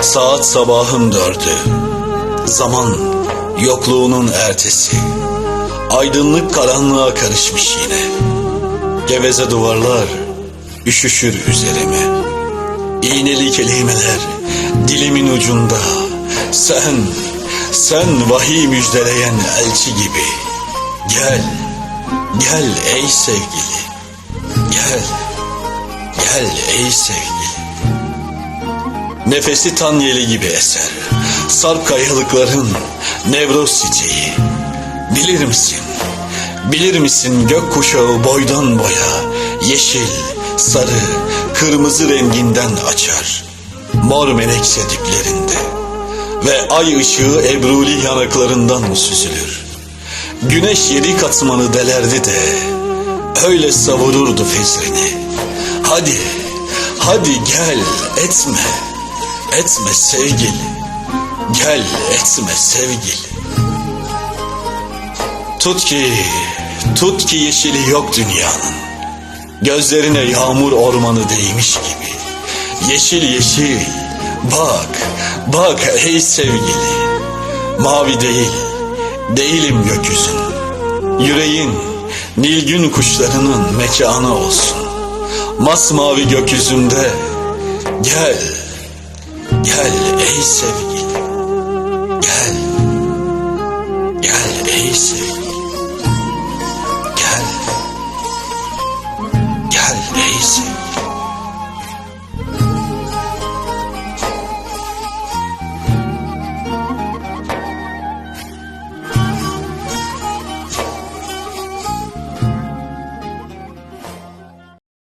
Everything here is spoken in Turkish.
Saat sabahın dördü. Zaman yokluğunun ertesi. Aydınlık karanlığa karışmış yine. Geveze duvarlar üşüşür üzerime. İğneli kelimeler dilimin ucunda. Sen, sen vahiy müjdeleyen elçi gibi. Gel, gel ey sevgili. Gel, gel ey sevgili. Nefesi tan yeli gibi eser. Sarp kayalıkların nevroz çiçeği. Bilir misin? Bilir misin gök kuşağı boydan boya yeşil, sarı, kırmızı renginden açar. Mor menekşe diplerinde ve ay ışığı ebruli yanaklarından süzülür. Güneş yedi katmanı delerdi de öyle savururdu fezrini. Hadi, hadi gel etme, etme sevgili. Gel etme sevgili. Tut ki, tut ki yeşili yok dünyanın. Gözlerine yağmur ormanı değmiş gibi. Yeşil yeşil, bak, bak ey sevgili. Mavi değil, değilim gökyüzün. Yüreğin, nilgün kuşlarının mekanı olsun. Masmavi gökyüzünde, gel, gel ey sevgili. Gel, gel ey sevgili.